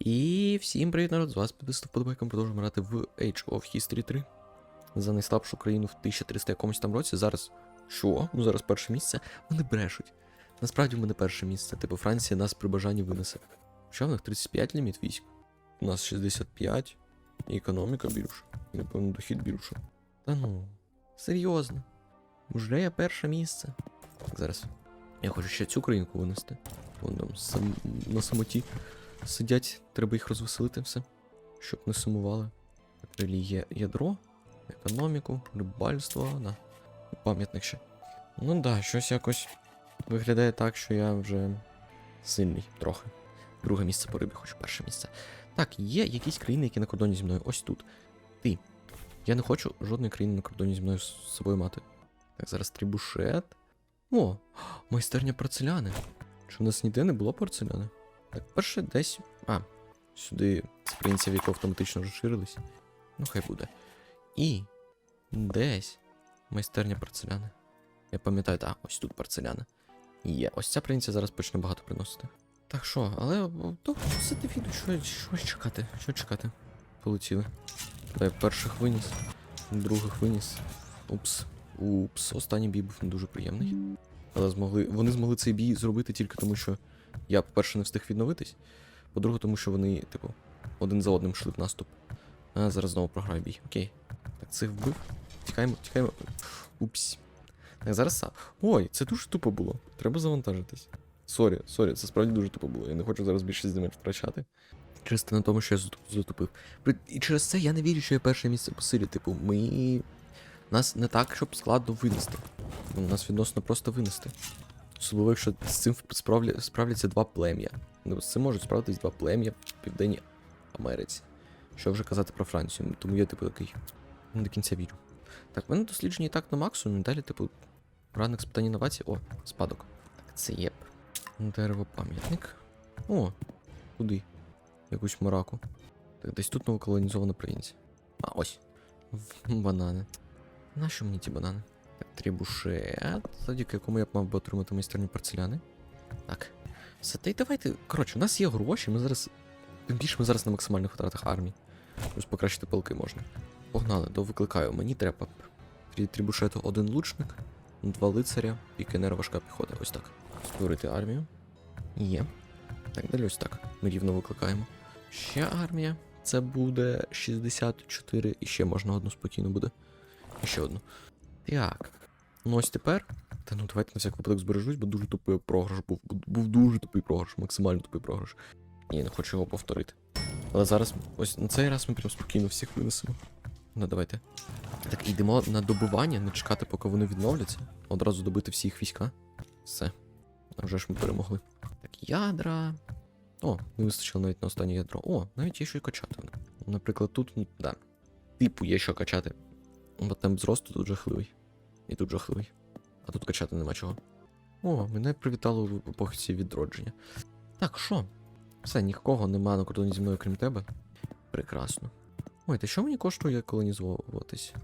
І всім привіт, народ! З вас підписав подобайком продовжуємо грати в Age of History 3 за найслабшу країну в 1300 якомусь там році. Зараз. Що? Ну зараз перше місце. Вони брешуть. Насправді в мене перше місце. Типу Франція нас при бажанні винесе. Що в них 35 ліміт військ? У нас 65. І економіка більша. І, напевно, дохід більше. Та ну, серйозно. Уже я перше місце. Так, зараз. Я хочу ще цю країнку винести. Вон там сам... на самоті сидять, треба їх розвеселити все, щоб не сумували. Так, релігія ядро, економіку, рибальство, да. Пам'ятник ще. Ну да, щось якось виглядає так, що я вже сильний трохи. Друге місце по рибі, хочу перше місце. Так, є якісь країни, які на кордоні зі мною. Ось тут. Ти. Я не хочу жодної країни на кордоні зі мною з собою мати. Так, зараз трібушет. О, майстерня порцеляни. Чи в нас ніде не було порцеляни? Так, перше десь. А, сюди з принців, які автоматично розширились. Ну, хай буде. І десь майстерня порцеляни. Я пам'ятаю, так, ось тут порцеляна. Є, ось ця принця зараз почне багато приносити. Так що, але то все відео, що, що чекати? Що чекати? Полетіли. Так, перших виніс, других виніс. Упс. Упс, останній бій був не дуже приємний. Але змогли. Вони змогли цей бій зробити тільки тому, що я, по-перше, не встиг відновитись. По-друге, тому що вони, типу, один за одним йшли в наступ. А зараз знову програю бій. Окей. Так, цих вбив. Тікаємо, тікаємо. Упс. Так, зараз. Ой, це дуже тупо було. Треба завантажитись. Сорі, сорі, це справді дуже тупо було. Я не хочу зараз більше земель втрачати. Чисто на тому, що я затупив. І через це я не вірю, що я перше місце по силі. Типу, ми. Нас не так, щоб складно винести. Ну, Нас відносно просто винести. Особливо, якщо з цим справля... справляться два плем'я. Ну, з цим можуть справитись два плем'я в Південній Америці. Що вже казати про Францію, тому я, типу, такий не до кінця вірю. Так, в мене дослідження і так на максимум, далі, типу, ранок з питань інновацій. О, спадок. Так, це є. Дерево пам'ятник. О, куди? Якусь мараку. Так, десь тут новоколонізована провінція. А, ось. Банани. Нащо мені ті банани? Трібушет, завдяки якому я б мав би отримати майстерню порцеляни. Так. Все, та й давайте. Коротше, у нас є гроші, ми зараз. Тим більше ми зараз на максимальних витратах армії. Плюс покращити пилки можна. Погнали, до викликаю. Мені треба трібушету один лучник, два лицаря і кенера важка піхота. Ось так. Створити армію. Є. Так, далі ось так. Ми рівно викликаємо. Ще армія. Це буде 64, і ще можна одну спокійно буде. І ще одну. Так. Ну ось тепер. Та ну давайте на всяк випадок збережусь, бо дуже тупий програш був. Був- дуже тупий програш, максимально тупий програш. Ні, не хочу його повторити. Але зараз, ось на цей раз ми прям спокійно всіх винесемо. Ну давайте. Так, йдемо на добивання, не чекати, поки вони відновляться. Одразу добити всі їх війська. Все. А вже ж ми перемогли. Так, ядра. О, не вистачило навіть на останнє ядро. О, навіть є що й качати. Наприклад, тут, ну, да. Типу є що качати. Бо темп зросту тут жахливий. І тут жахливий. А тут качати нема чого. О, мене привітало в епохі відродження. Так, що? Все, нікого нема на кордоні зі мною, крім тебе. Прекрасно. Ой, та що мені коштує колонізовуватись?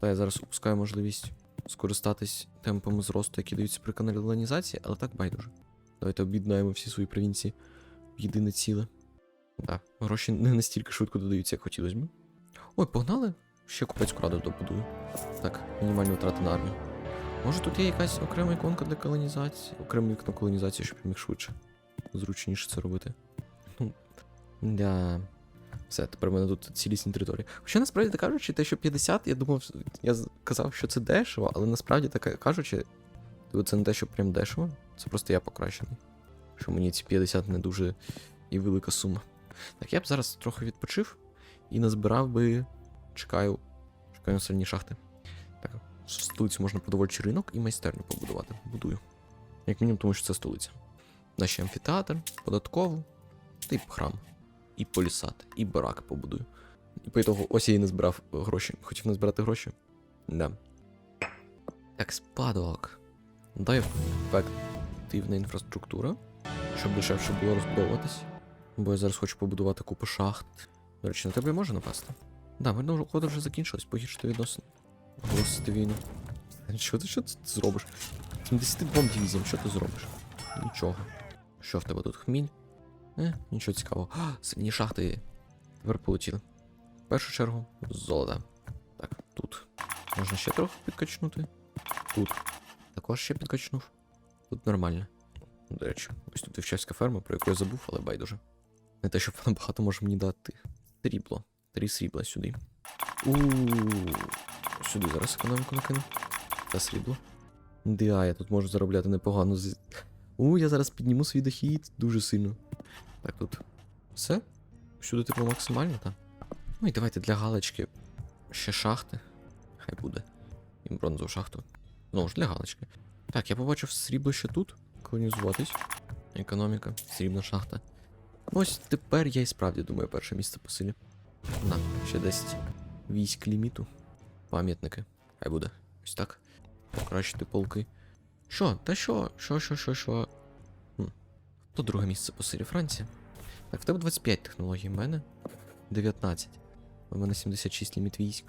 Та я зараз упускаю можливість скористатись темпами зросту, які даються при каналізації, але так байдуже. Давайте об'єднаємо всі свої провінції в єдине ціле. Да, гроші не настільки швидко додаються, як хотілося б. Ой, погнали? Ще купецьку раду добудую. Так, мінімальні витрати на армію. Може тут є якась окрема іконка для колонізації? Окреме вікно колонізації, щоб міг швидше. Зручніше це робити. Ну, да. Все, тепер в мене тут цілісні території. Хоча насправді кажучи, те, що 50, я думав, я казав, що це дешево, але насправді так кажучи, типу, це не те, що прям дешево. Це просто я покращений. Що мені ці 50 не дуже і велика сума. Так, я б зараз трохи відпочив і назбирав би. Чекаю. Чекаю на сильні шахти. Так, в столиці можна продовольчий ринок і майстерню побудувати. Будую. Як мінімум, тому що це столиця. Наші амфітеатр, податкову, й храм. І полісад, і барак побудую. І по ітогу, ось я і не збирав гроші. Хотів не збирати гроші. Да. Так, спадок. Дай ефективна інфраструктура, щоб дешевше було розбудовуватись. Бо я зараз хочу побудувати купу шахт. До речі, на тебе може напасти? Да, мирна угода вже закінчилась, погіршити відносини. Оголосити війну. Що ти що ти зробиш? 72 дивізіям, що ти зробиш? Нічого. Що в тебе тут хміль? Е, нічого цікавого. А, сильні шахти. Тепер полетіли. В першу чергу золота. Так, тут. Можна ще трохи підкачнути. Тут. Також ще підкачнув. Тут нормально. До речі, ось тут вівчарська ферма, про яку я забув, але байдуже. Не те, щоб вона багато може мені дати. Срібло. Три срібла сюди. у Сюди зараз економіку накину. Та срібло. Да, я тут можу заробляти непогано. з- У, я зараз підніму свій дохід дуже сильно. Так, тут. Все? Всюди типу максимально, так? Ну і давайте для галочки ще шахти. Хай буде. І бронзову шахту. Знову ж для галочки. Так, я побачив срібло ще тут. Колонізуватись. Економіка, срібна шахта. Ось тепер я і справді думаю, перше місце по силі. На, ще 10 військ ліміту. Пам'ятники. Хай буде. Ось так. Покращити полки. Що? Та що? Що, що, що, що? Хм. Друге місце по силі Франція. Так, в тебе 25 технологій, в мене 19. У мене 76 ліміт військ.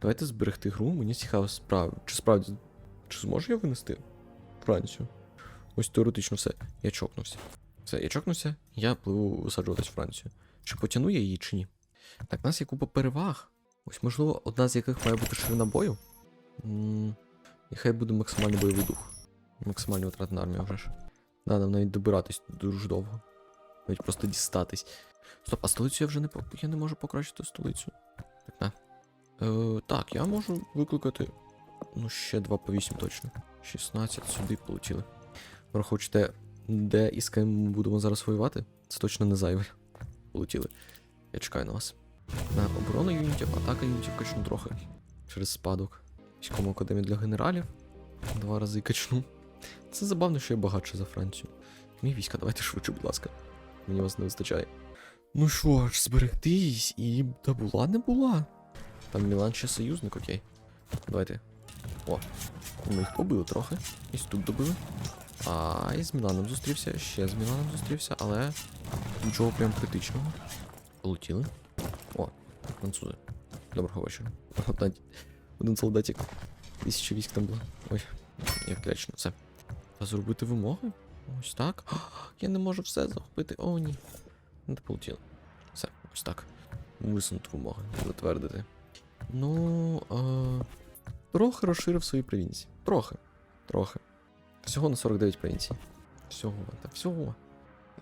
Давайте зберегти гру, мені цікаво справ... Чи справді. Чи зможу я винести Францію? Ось теоретично все. Я чокнувся. Все, я чокнувся, я пливу висаджуватись Францію. Чи потягну я її, чи ні? Так, у нас є купа переваг. Ось, можливо, одна з яких має бути ширина бою. і хай буде максимальний бойовий дух. Максимальний витрат на армію вже ж. Да, навіть добиратись дуже довго. Навіть просто дістатись. Стоп, а столицю я вже не я не можу покращити столицю. Так, на. Е, так, я можу викликати. Ну, ще 2 по 8 точно. 16 сюди полетіли. Враховуйте, де і з ким будемо зараз воювати. Це точно не зайве. Полетіли. Я чекаю на вас. На оборону юнітів, атака юнітів качну трохи. Через спадок. Військову академію для генералів. Два рази качну. Це забавно, що я багатше за Францію. Мій війська, давайте швидше, будь ласка. Мені вас не вистачає. Ну що ж, зберегтись і та була не була. Там Мілан ще союзник, окей. Давайте. О, ми їх побили трохи. І тут добили. А і з Міланом зустрівся, ще з Міланом зустрівся, але нічого прям критичного. Полетіли. О, французи. Доброго вечора. Один солдатик. Тисяча військ там було. Ой, як лячно, все. Та зробити вимоги? Ось так. Я не можу все захопити. О, ні. Не полетіло. Все, ось так. Висунути вимоги. Затвердити. Ну. А... Трохи розширив свої провінції. Трохи. Трохи. Всього на 49 провінцій. Всього, та всього.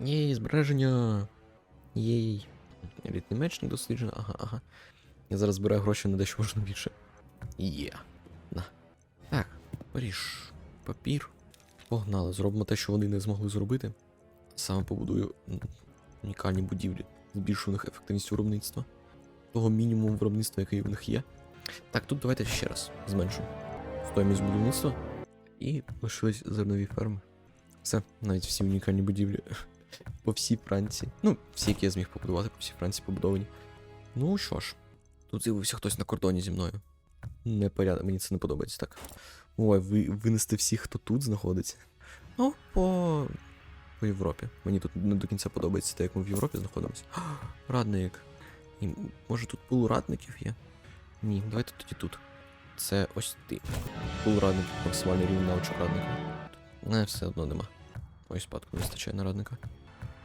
Єй, збереження. Єй. Меч не досліджено. Ага, ага. Я зараз збираю гроші на дещо можна більше. Є. На. Так, Паріж. Папір. Погнали, зробимо те, що вони не змогли зробити. Саме побудую унікальні будівлі, збільшуваних ефективністю виробництва. Того мінімуму виробництва, який в них є. Так, тут давайте ще раз зменшимо стоїмість будівництва. І лишились зернові ферми. Все, навіть всі унікальні будівлі по всій Франції. Ну, всі, які я зміг побудувати, по всій Франції побудовані. Ну що ж, тут з'явився хтось на кордоні зі мною. Непорядок, мені це не подобається так. Ой, ви винести всіх, хто тут знаходиться. Ну, по. по Європі. Мені тут не до кінця подобається те, як ми в Європі знаходимося. Радник. І, може тут пул радників є? Ні, давайте тоді тут. Це ось ти. Пул радників, максимальний рівень навичок радника. Не, все одно нема. Ой, спадку не вистачає на радника.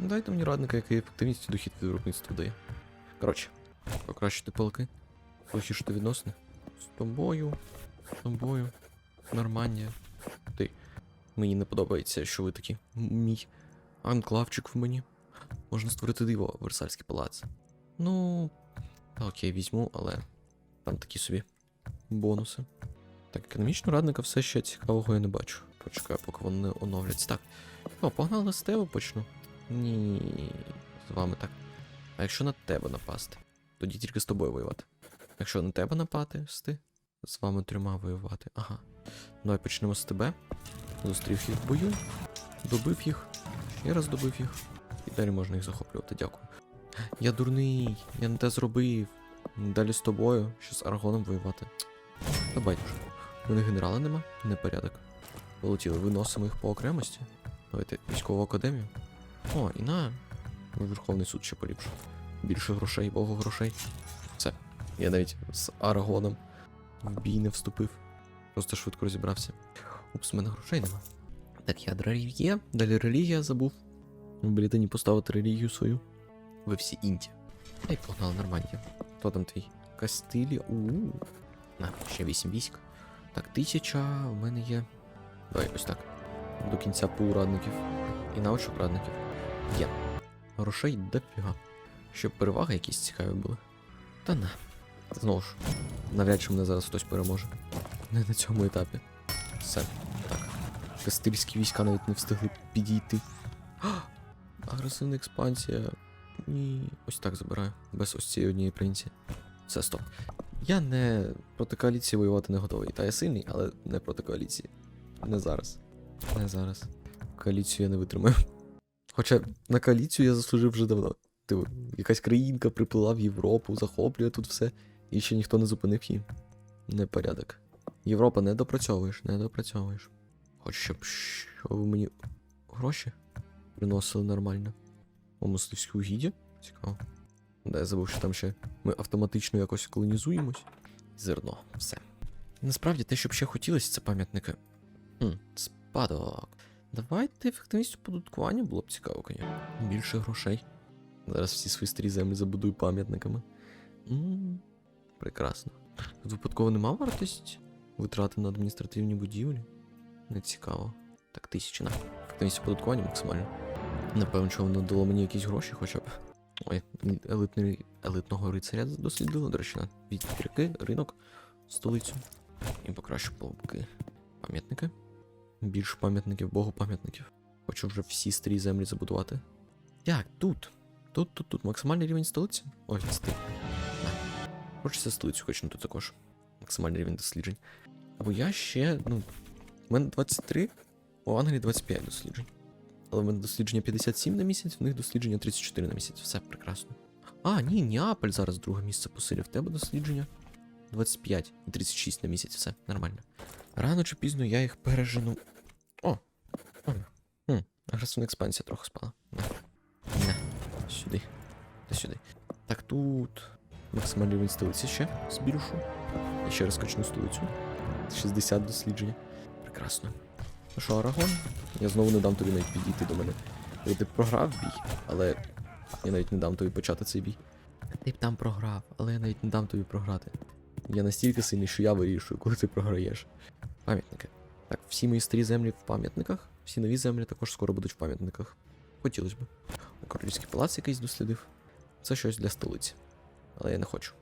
Ну, Дайте мені радника, який ефективність дохід від виробництва дає. Коротше, покращити полки, похішити відносини. З тобою, з тобою, Нормандія. Ти. Мені не подобається, що ви такі. Мій анклавчик в мені. Можна створити диво, Версальський палац. Ну. Окей, візьму, але там такі собі бонуси. Так, економічно радника все ще цікавого я не бачу. Почекаю, поки вони оновляться. Так. О, погнали з тебе почну. Ні, з вами так. А якщо на тебе напасти, тоді тільки з тобою воювати. Якщо на тебе напасти, з вами трьома воювати. Ага. Давай почнемо з тебе. Зустрів їх в бою, добив їх, ще раз добив їх. І далі можна їх захоплювати, дякую. Я дурний, я не те зробив. Далі з тобою, ще з Аргоном воювати. Та байдуже. У них генерала нема? Непорядок. Полетіли, виносимо їх по окремості. Давайте військову академію. О, і на. Верховний суд ще поліпшу. Більше грошей, богу грошей. Все. Я навіть з Аргоном в бій не вступив. Просто швидко розібрався. Упс, в мене грошей нема. Так, ядра є, далі релігія забув. В Британії поставити релігію свою. Ви всі інті. Ей, погнали Нормандія. Хто там твій? Кастилія. у На, ще 8 військ. Так, тисяча в мене є. Давай, ось так. До кінця пул радників. І навичок радників. Є. Грошей дофіга. Щоб переваги якісь цікаві були. Та на. Знову ж, навряд чи мене зараз хтось переможе. Не на цьому етапі. Все. Так. Кастильські війська навіть не встигли підійти. А! Агресивна експансія. Ні. Ось так забираю. Без ось цієї однієї провінції. Все, стоп. Я не проти коаліції воювати не готовий. Та я сильний, але не проти коаліції. Не зараз. Не зараз. Коаліцію я не витримаю. Хоча на коаліцію я заслужив вже давно. Типу, якась країнка приплила в Європу, захоплює тут все, і ще ніхто не зупинив її. Непорядок. Європа, не допрацьовуєш, не допрацьовуєш. Хоч щоб що ви мені гроші приносили нормально. О, мисливські угіддя? Цікаво. Да, я забув, що там ще ми автоматично якось колонізуємось. Зерно, все. Насправді те, що б ще хотілося, це пам'ятники. Спадок. Давайте ефективність оподаткування було б цікаво, звісно. Більше грошей. Зараз всі свої старі землі забудую пам'ятниками. прекрасно. Тут випадково нема вартість витрати на адміністративні будівлі? Не цікаво. Так, тисячі на. Ефективність оподаткування максимально. Напевно, що воно дало мені якісь гроші хоча б. Ой, елитний, елитного рицаря дослідило, до речі, на вітряки, ринок, столицю. І покращу полубки. Пам'ятники. Більше пам'ятників, богу пам'ятників. Хочу вже всі старі землі забудувати. Як, тут? Тут, тут, тут. Максимальний рівень столиці? Ой, стиль. Хочеться столицю хочнути також. Максимальний рівень досліджень. Бо я ще, ну. У мене 23, у Англії 25 досліджень. Але в мене дослідження 57 на місяць, в них дослідження 34 на місяць. Все прекрасно. А, ні, Неаполь зараз друге місце посилив. В тебе дослідження 25 і 36 на місяць, все нормально. Рано чи пізно я їх пережену. О! Хм, агресивна експансія трохи спала. На. На. Сюди. Та сюди. Так, тут. Максимальний рівень столиці ще збільшу. І ще раз качну столицю. 60 дослідження. Прекрасно. Ну що, Арагон? Я знову не дам тобі навіть підійти до мене. Ти програв бій, але я навіть не дам тобі почати цей бій. Ти б там програв, але я навіть не дам тобі програти. Я настільки сильний, що я вирішую, коли ти програєш. Пам'ятники. Так, всі мої старі землі в пам'ятниках, всі нові землі також скоро будуть в пам'ятниках. Хотілося б. Королівський палац якийсь дослідив. Це щось для столиці. Але я не хочу.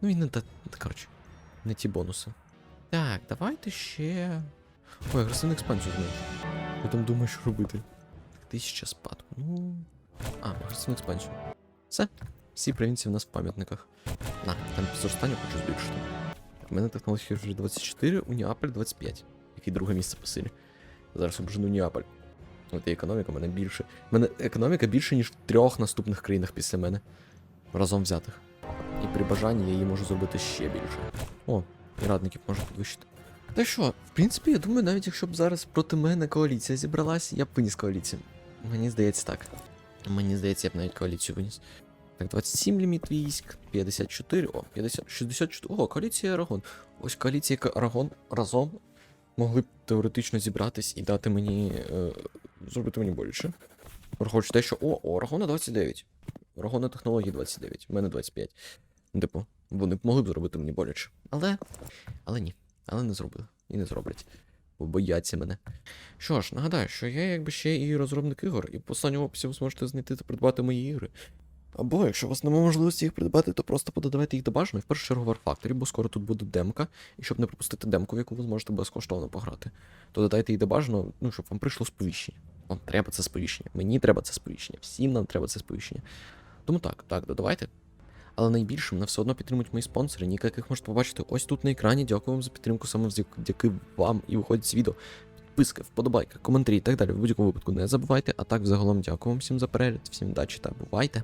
Ну і не та. Коротше, не ті бонуси. Так, давайте ще. Ой, агресивну експансію знову. Я там думаю, що робити. Так, тисяча спадку. Ну. А, агресивну експансію. Все. Всі провінції в нас в пам'ятниках. На, там зростання хочу збільшити. У мене технологія вже 24, у Неаполь 25. Який друге місце по силі. Зараз обжену Неаполь. От і економіка в мене більше. У мене економіка більше, ніж в трьох наступних країнах після мене. Разом взятих. І при бажанні я її можу зробити ще більше. О, і радників можу підвищити. Та що, в принципі, я думаю, навіть якщо б зараз проти мене коаліція зібралась, я б виніс коаліцію. Мені здається так. Мені здається, я б навіть коаліцію виніс. Так, 27 ліміт військ, 54, о, 50, 64. О, коаліція Арагон. Ось коаліція Арагон разом могли б теоретично зібратись і дати мені. Е, зробити мені боляче. Враховуючи те, що. О, у Арагона 29. Арагона технології 29, у мене 25. Ну, Типу, вони б могли б зробити мені боляче. Але. Але ні. Але не зробили. І не зроблять. Бо бояться мене. Що ж, нагадаю, що я якби ще і розробник ігор, і в останньому описі ви зможете знайти та придбати мої ігри. Або, якщо у вас немає можливості їх придбати, то просто пододавайте їх до бажаної, в першу чергу в War бо скоро тут буде демка, і щоб не пропустити демку, в яку ви зможете безкоштовно пограти, то додайте їх до бажаного, ну, щоб вам прийшло сповіщення. Вам треба це сповіщення. Мені треба це сповіщення. Всім нам треба це сповіщення. Тому так, так, додавайте. Але найбільше мене все одно підтримують мої спонсори, ніяких можете побачити ось тут на екрані. Дякую вам за підтримку, саме завдяки вам і виходить з відео. Підписки, вподобайки, коментарі і так далі. В будь-якому випадку не забувайте. А так, взагалом, дякую вам всім за перегляд, всім удачі та бувайте.